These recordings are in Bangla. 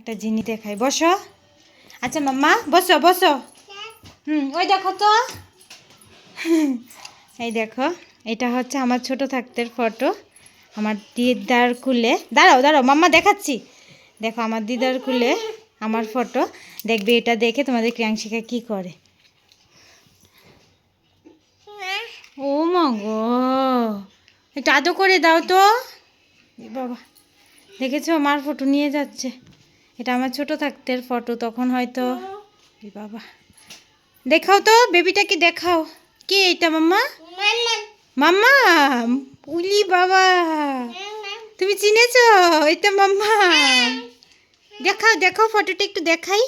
একটা জিনিস দেখাই, বসো। আচ্ছা মাম্মা, বসো বসো। হুম, ওই দেখো তো। এই দেখো, এটা হচ্ছে আমার ছোট থাকতের ফটো, আমার দিদার কুলে। দাঁড়াও দাঁড়াও, মাম্মা দেখাচ্ছি। দেখো, আমার দিদার কুলে আমার ফটো। দেখবে এটা দেখে তোমাদের ক্রিয়াংশিকা কি করে। ও মা গো, একটু আদো করে দাও তো। বাবা, দেখেছ? আমার ফটো নিয়ে যাচ্ছে। এটা আমার ছোট থাকতের ফটো তখন হয়তো বাবা। দেখাও তো, বেবিটাকে দেখাও। কে এটা, মাম্মা? মাম্মা উলি বাবা। তুমি চিনেছ? এটা মাম্মা। দেখাও দেখাও ফটোটা একটু দেখাই।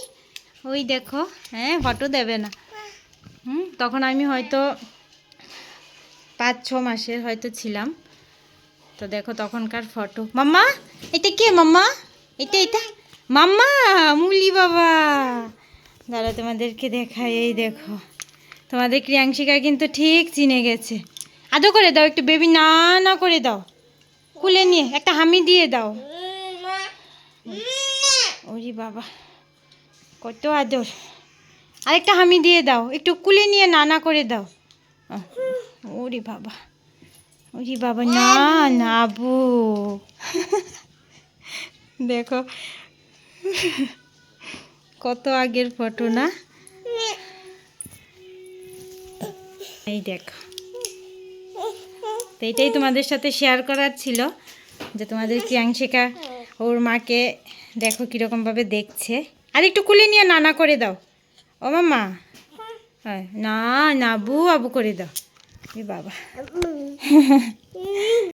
ওই দেখো হ্যাঁ ফটো দেবে না। হুম, তখন আমি হয়তো পাঁচ ছ মাসের হয়তো ছিলাম। তো দেখো তখনকার ফটো মাম্মা, এটা কে মাম্মা? এটা এটা। মাম্মা মুলি বাবা। দাঁড়া, তোমাদেরকে দেখাই, এই দেখো। তোমাদের ক্রিয়াংশিকা কিন্তু ঠিক চিনে গেছে। আদো করে দাও, একটু বেবি না না করে দাও। কুলে নিয়ে, একটা হামি দিয়ে দাও। ওরে বাবা, কত আদর। আরেকটা হামি দিয়ে দাও, একটু কুলে নিয়ে নানা করে দাও। ওরে বাবা ওরে বাবা, না না আবু দেখো কত আগের ফটো না? এই দেখো। তো এটাই তোমাদের সাথে শেয়ার করার ছিল যে তোমাদের ক্রিয়াংশিকা ওর মাকে দেখো কীরকমভাবে দেখছে। আর একটু কুলে নিয়ে নানা করে দাও। ও হ্যাঁ না না আবু আবু করে দাও। এ বাবা।